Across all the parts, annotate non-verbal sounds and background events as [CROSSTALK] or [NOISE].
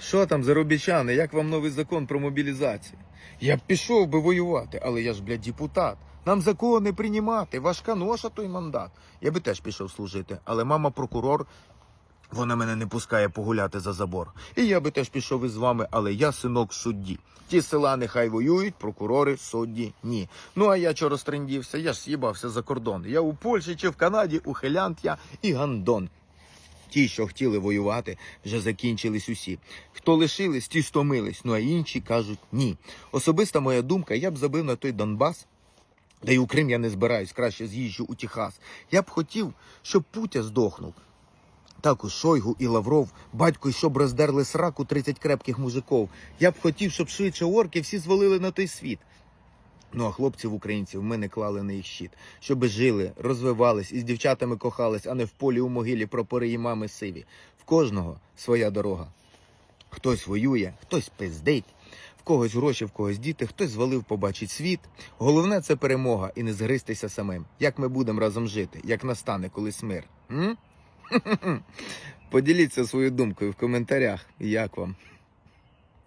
Що там, заробітчани, як вам новий закон про мобілізацію? Я б пішов би воювати, але я ж, блядь, депутат. Нам закони приймати, важка ноша той мандат. Я би теж пішов служити, але мама прокурор, вона мене не пускає погуляти за забор. І я би теж пішов із вами, але я синок судді. Ті села нехай воюють, прокурори, судді ні. Ну а я чого розтрендівся? Я ж з'їбався за кордон. Я у Польщі чи в Канаді, ухилянт я і гандон. Ті, що хотіли воювати, вже закінчились усі. Хто лишились, ті стомились, ну а інші кажуть ні. Особиста моя думка, я б забив на той Донбас. Та й у Крим я не збираюсь, краще з'їжджу у Техас. Я б хотів, щоб Путя здохнув. Також Шойгу і Лавров, батько, й щоб роздерли сраку 30 крепких мужиков. Я б хотів, щоб швидше орки всі звалили на той світ. Ну а хлопців українців ми не клали на їх щит, щоби жили, розвивались і з дівчатами кохались, а не в полі у могилі прапори і мами сиві. В кожного своя дорога. Хтось воює, хтось пиздить, в когось гроші, в когось діти, хтось звалив побачить світ. Головне це перемога і не згристися самим. Як ми будемо разом жити, як настане колись мир. М? [LAUGHS] Поділіться своєю думкою в коментарях. Як вам?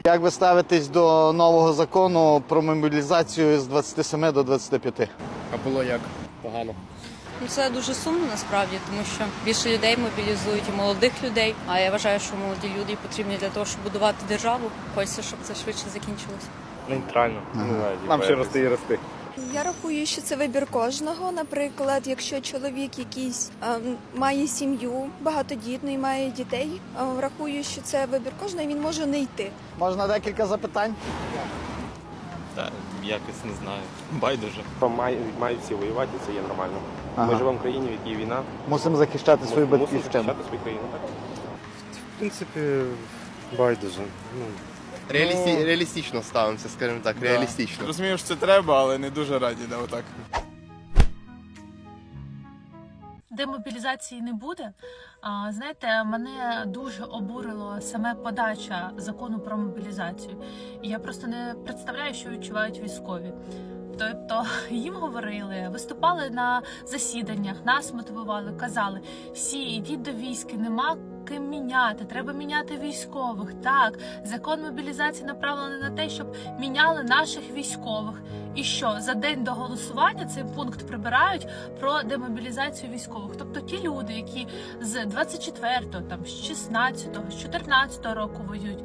Як ви ставитесь до нового закону про мобілізацію з 27 до 25? А було як? Погано. Ну, це дуже сумно насправді, тому що більше людей мобілізують і молодих людей. А я вважаю, що молоді люди потрібні для того, щоб будувати державу. Хочеться, щоб це швидше закінчилося. Нейтрально. Ага. Нам ще рости і рости. Я рахую, що це вибір кожного. Наприклад, якщо чоловік якийсь ем, має сім'ю, багатодітний, має дітей, е, рахую, що це вибір кожного, і він може не йти. Можна декілька запитань? Та якось не знаю. [LAUGHS] Байдуже. Мають, мають всі воювати, і це є нормально. Ага. Ми живемо в країні, в якій війна. Мусимо захищати свою Мусимо батьківщину. захищати свою країну. Так? В принципі, байдуже. Ну, Реалісті... Реалістично ставимося, скажімо так, реалістично. Розумію, що це треба, але не дуже раді, да, отак. Демобілізації не буде. А, знаєте, мене дуже обурило саме подача закону про мобілізацію. І я просто не представляю, що відчувають військові. Тобто [LAUGHS] їм говорили, виступали на засіданнях, нас мотивували, казали: всі йдіть до війська, нема ким міняти, треба міняти військових. Так, закон мобілізації направлений на те, щоб міняли наших військових. І що за день до голосування цей пункт прибирають про демобілізацію військових. Тобто ті люди, які з 24-го, там з 16-го, з 14-го року воюють.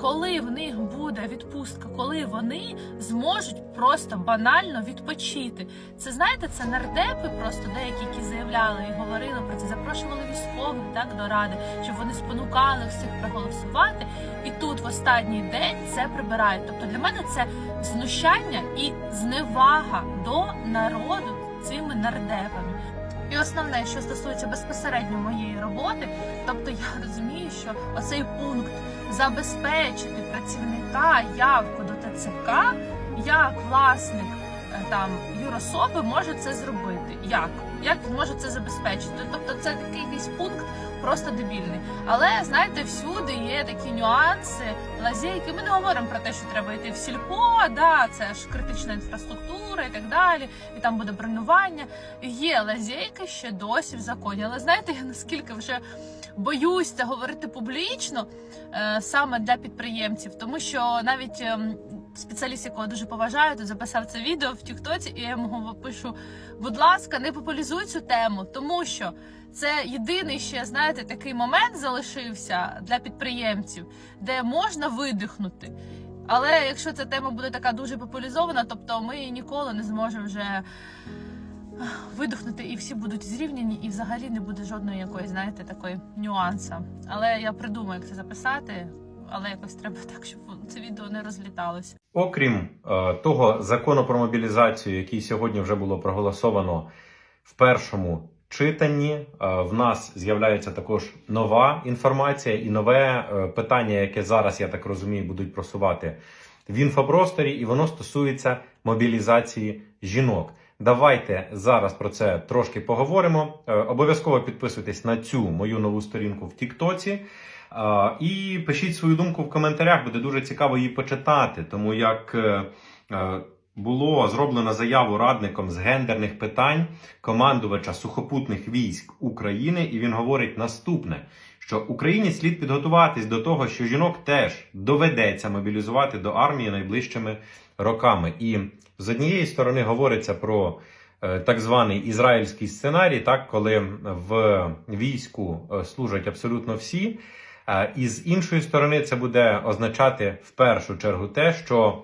Коли в них буде відпустка, коли вони зможуть просто банально відпочити. Це знаєте, це нардепи, просто деякі, які заявляли і говорили про це, запрошували військових так до ради, щоб вони спонукали всіх проголосувати. І тут в останній день це прибирають. Тобто для мене це знущання і зневага до народу цими нардепами. І основне, що стосується безпосередньо моєї роботи, тобто я розумію, що оцей пункт забезпечити працівника явку до ТЦК, як власник е, там юрособи може це зробити. Як? Як він може це забезпечити? Тобто це такий якийсь пункт просто дебільний. Але знаєте, всюди є такі нюанси, лазейки. Ми не говоримо про те, що треба йти в сільпо, да, це ж критична інфраструктура і так далі, і там буде бронювання. Є лазейки ще досі в законі. Але знаєте, я наскільки вже боюсь це говорити публічно е, саме для підприємців, тому що навіть ем, спеціаліст, якого дуже поважаю, тут записав це відео в Тіктоці, і я йому пишу: будь ласка, не популяризуй цю тему, тому що це єдиний ще, знаєте, такий момент залишився для підприємців, де можна видихнути. Але якщо ця тема буде така дуже популяризована, тобто ми ніколи не зможемо вже видихнути, і всі будуть зрівняні, і взагалі не буде жодної якоїсь, знаєте, такої нюанса. Але я придумаю, як це записати, але якось треба так, щоб це відео не розліталося. Окрім е, того закону про мобілізацію, який сьогодні вже було проголосовано в першому читанні, е, в нас з'являється також нова інформація і нове е, питання, яке зараз, я так розумію, будуть просувати в інфопросторі, і воно стосується мобілізації жінок. Давайте зараз про це трошки поговоримо. Е, Обов'язково підписуйтесь на цю мою нову сторінку в Тіктоці. І пишіть свою думку в коментарях, буде дуже цікаво її почитати, тому як було зроблено заяву радником з гендерних питань командувача сухопутних військ України, і він говорить наступне: що Україні слід підготуватись до того, що жінок теж доведеться мобілізувати до армії найближчими роками. І з однієї сторони говориться про е, так званий ізраїльський сценарій, так коли в війську е, служать абсолютно всі. Е, І з іншої сторони, це буде означати в першу чергу те, що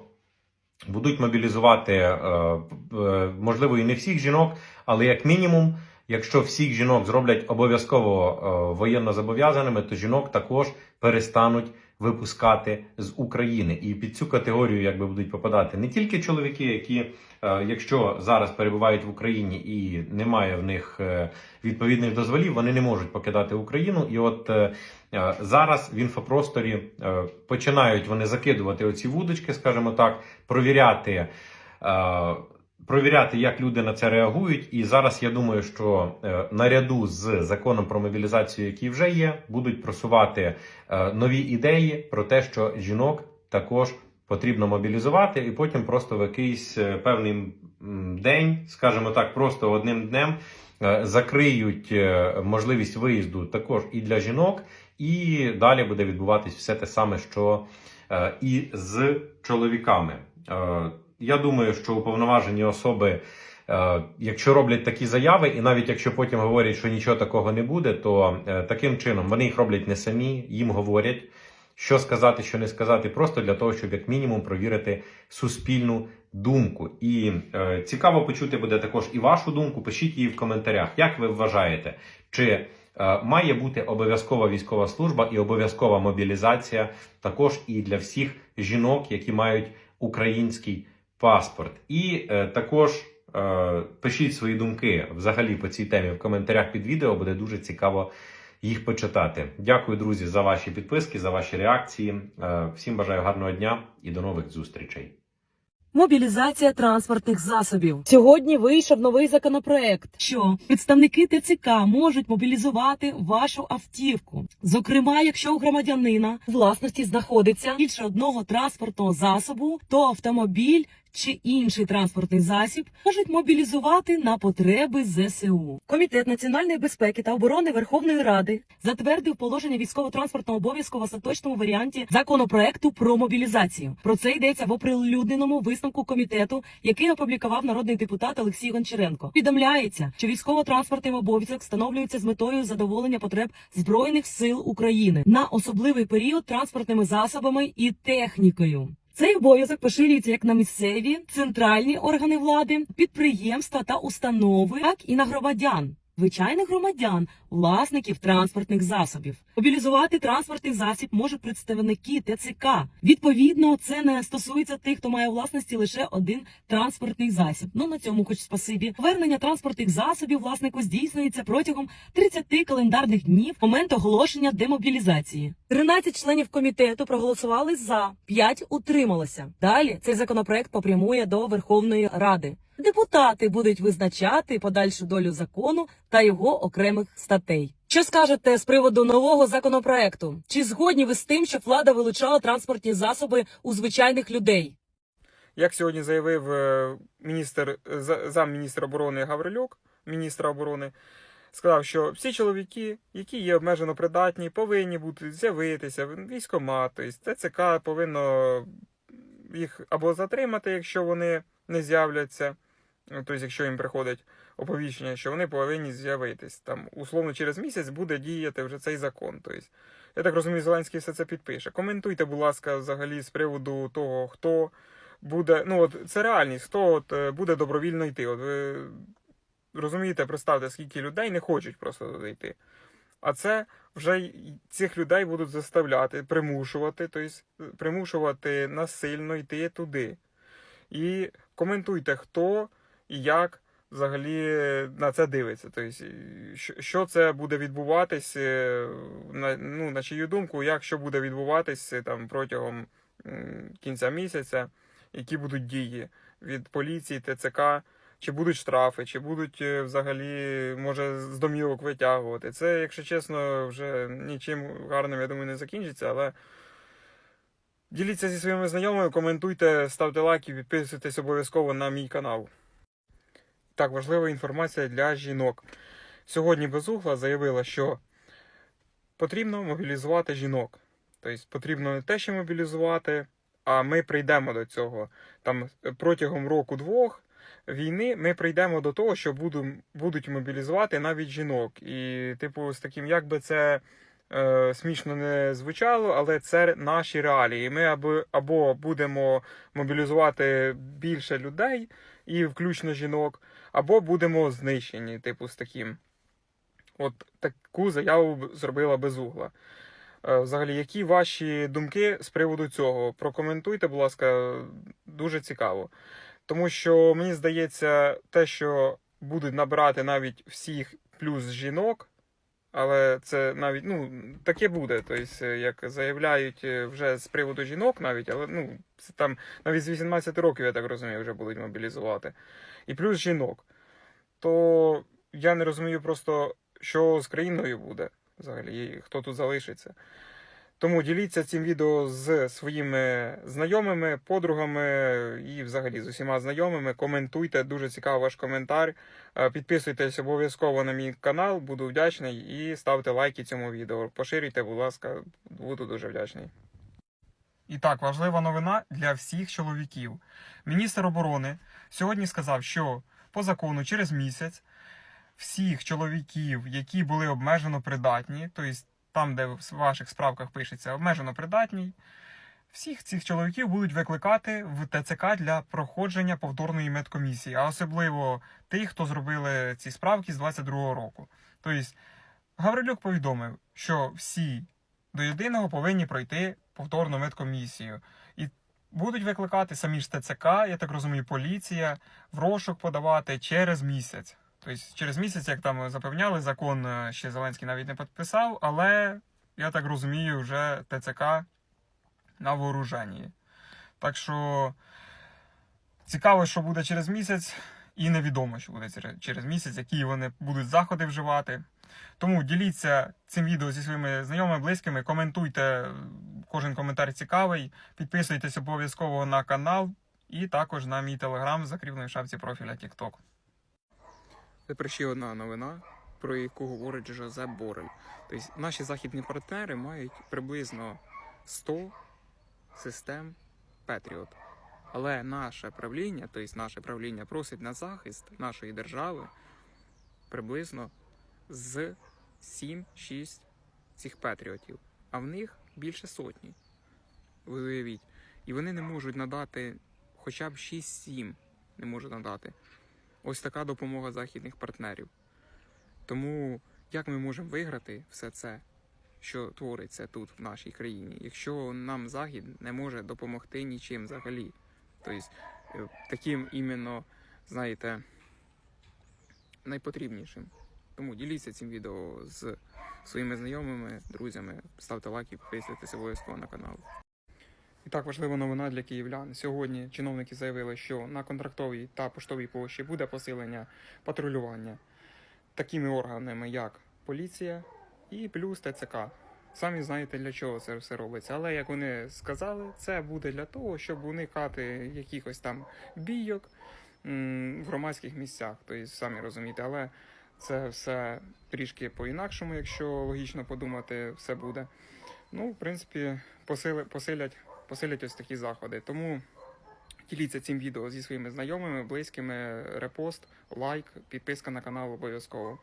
будуть мобілізувати, е, е, можливо, і не всіх жінок, але як мінімум, якщо всіх жінок зроблять обов'язково е, воєнно зобов'язаними, то жінок також перестануть випускати з України. І під цю категорію якби будуть попадати не тільки чоловіки, які, е, якщо зараз перебувають в Україні і немає в них е, відповідних дозволів, вони не можуть покидати Україну. І от е, зараз в інфопросторі починають вони закидувати оці вудочки, скажімо так, провіряти. Провіряти, як люди на це реагують, і зараз я думаю, що е, наряду з законом про мобілізацію, який вже є, будуть просувати е, нові ідеї про те, що жінок також потрібно мобілізувати, і потім просто в якийсь е, певний день, скажімо так, просто одним днем закриють можливість виїзду також і для жінок, і далі буде відбуватись все те саме, що і з чоловіками. Я думаю, що уповноважені особи, е, якщо роблять такі заяви, і навіть якщо потім говорять, що нічого такого не буде, то е, таким чином вони їх роблять не самі, їм говорять, що сказати, що не сказати, просто для того, щоб як мінімум провірити суспільну думку. І е, цікаво почути буде також і вашу думку. Пишіть її в коментарях. Як ви вважаєте, чи має бути обов'язкова військова служба і обов'язкова мобілізація також і для всіх жінок, які мають український паспорт? І е, також е, пишіть свої думки взагалі по цій темі в коментарях під відео. Буде дуже цікаво їх почитати. Дякую, друзі, за ваші підписки, за ваші реакції. Е, Всім бажаю гарного дня і до нових зустрічей. Мобілізація транспортних засобів. Сьогодні вийшов новий законопроект, що представники ТЦК можуть мобілізувати вашу автівку. Зокрема, якщо у громадянина власності знаходиться більше одного транспортного засобу, то автомобіль чи інший транспортний засіб можуть мобілізувати на потреби ЗСУ. Комітет національної безпеки та оборони Верховної Ради затвердив положення військово-транспортного обов'язку в остаточному варіанті законопроекту про мобілізацію. Про це йдеться в оприлюдненому висновку комітету, який опублікував народний депутат Олексій Гончаренко. Повідомляється, що військово-транспортний обов'язок встановлюється з метою задоволення потреб збройних сил України на особливий період транспортними засобами і технікою. Цей обов'язок поширюється як на місцеві, центральні органи влади, підприємства та установи, так і на громадян. Звичайних громадян, власників транспортних засобів. Мобілізувати транспортний засіб можуть представники ТЦК. Відповідно, це не стосується тих, хто має власності лише один транспортний засіб. Ну на цьому, хоч спасибі. Повернення транспортних засобів власнику здійснюється протягом 30 календарних днів моменту оголошення демобілізації. 13 членів комітету проголосували за, 5 утрималося. Далі цей законопроект попрямує до Верховної Ради. Депутати будуть визначати подальшу долю закону та його окремих статей. Що скажете з приводу нового законопроекту? Чи згодні ви з тим, щоб влада вилучала транспортні засоби у звичайних людей? Як сьогодні заявив е, міністр, за- замміністра оборони Гаврилюк, міністра оборони, сказав, що всі чоловіки, які є обмежено придатні, повинні бути з'явитися в військкомат, тобто ТЦК повинно їх або затримати, якщо вони не з'являться, тобто, якщо їм приходить оповіщення, що вони повинні з'явитись. Там, условно, через місяць буде діяти вже цей закон. Тобто, я так розумію, Зеленський все це підпише. Коментуйте, будь ласка, взагалі з приводу того, хто буде. Ну, от це реальність, хто от е, буде добровільно йти. От ви розумієте, представте, скільки людей не хочуть просто туди йти. А це вже цих людей будуть заставляти, примушувати, тобто примушувати насильно йти туди. І коментуйте, хто і як взагалі на це дивиться. Тобто, що- це буде відбуватись, е, на, ну, на чию думку, як що буде відбуватись е, там протягом кінця місяця, які будуть дії від поліції, ТЦК, чи будуть штрафи, чи будуть е, взагалі, може, з домівок витягувати. Це, якщо чесно, вже нічим гарним, я думаю, не закінчиться, але. Діліться зі своїми знайомими, коментуйте, ставте лайки, підписуйтесь обов'язково на мій канал. Так, важлива інформація для жінок. Сьогодні Безугла заявила, що потрібно мобілізувати жінок. Тобто потрібно не те, що мобілізувати, а ми прийдемо до цього. Там е, протягом року-двох війни ми прийдемо до того, що буду, будуть мобілізувати навіть жінок. І, типу, з таким, як би це е, смішно не звучало, але це наші реалії. Ми або, або будемо мобілізувати більше людей, і включно жінок, або будемо знищені, типу, з таким. От таку заяву зробила безугла. Е, Взагалі, які ваші думки з приводу цього? Прокоментуйте, будь ласка, дуже цікаво. Тому що мені здається, те, що будуть набирати навіть всіх плюс жінок, але це навіть ну таке буде. Тобто, як заявляють е, вже з приводу жінок, навіть, але ну це там навіть з 18 років, я так розумію, вже будуть мобілізувати. І плюс жінок. То я не розумію просто, що з країною буде взагалі, і хто тут залишиться. Тому діліться цим відео з своїми знайомими, подругами і взагалі з усіма знайомими. Коментуйте, дуже цікавий ваш коментар. Е, Підписуйтесь обов'язково на мій канал, буду вдячний. І ставте лайки цьому відео. Поширюйте, будь ласка, буду дуже вдячний. І так, важлива новина для всіх чоловіків. Міністр оборони сьогодні сказав, що по закону через місяць всіх чоловіків, які були обмежено придатні, тобто там, де в ваших справках пишеться обмежено придатній, всіх цих чоловіків будуть викликати в ТЦК для проходження повторної медкомісії, а особливо тих, хто зробили ці справки з 22-го року. Тобто Гаврилюк повідомив, що всі до єдиного повинні пройти повторну медкомісію. І будуть викликати самі ж ТЦК, я так розумію, поліція, в розшук подавати через місяць. Тобто через місяць, як там запевняли, закон е, ще Зеленський навіть не підписав, але я так розумію, вже ТЦК на вооруженні. Так що цікаво, що буде через місяць, і невідомо, що буде через- місяць, які вони будуть заходи вживати. Тому діліться цим відео зі своїми знайомими, близькими, коментуйте, кожен коментар цікавий, підписуйтесь обов'язково на канал і також на мій телеграм, закріплений в шапці профіля TikTok. Тепер ще одна новина, про яку говорить Жозеп Борель. Тобто наші західні партнери мають приблизно 100 систем Patriot. Але наше правління, тобто наше правління просить на захист нашої держави приблизно з 7-6 цих патріотів, а в них більше сотні. Ви уявіть. І вони не можуть надати хоча б 6-7 не можуть надати. Ось така допомога західних партнерів. Тому як ми можемо виграти все це, що твориться тут, в нашій країні, якщо нам Захід не може допомогти нічим взагалі? Тобто е, таким іменно, знаєте, найпотрібнішим. Тому діліться цим відео з своїми знайомими, друзями, ставте лайки, підписуйтесь обов'язково на канал. І так важлива новина для київлян. Сьогодні чиновники заявили, що на контрактовій та поштовій площі буде посилення патрулювання такими органами, як поліція і плюс ТЦК. Самі знаєте, для чого це все робиться. Але як вони сказали, це буде для того, щоб уникати якихось там бійок в громадських місцях. Тобто, самі розумієте, але це все трішки по-інакшому, якщо логічно подумати, все буде. Ну, в принципі, посили, посилять, посилять ось такі заходи. Тому діліться цим відео зі своїми знайомими, близькими, репост, лайк, підписка на канал обов'язково.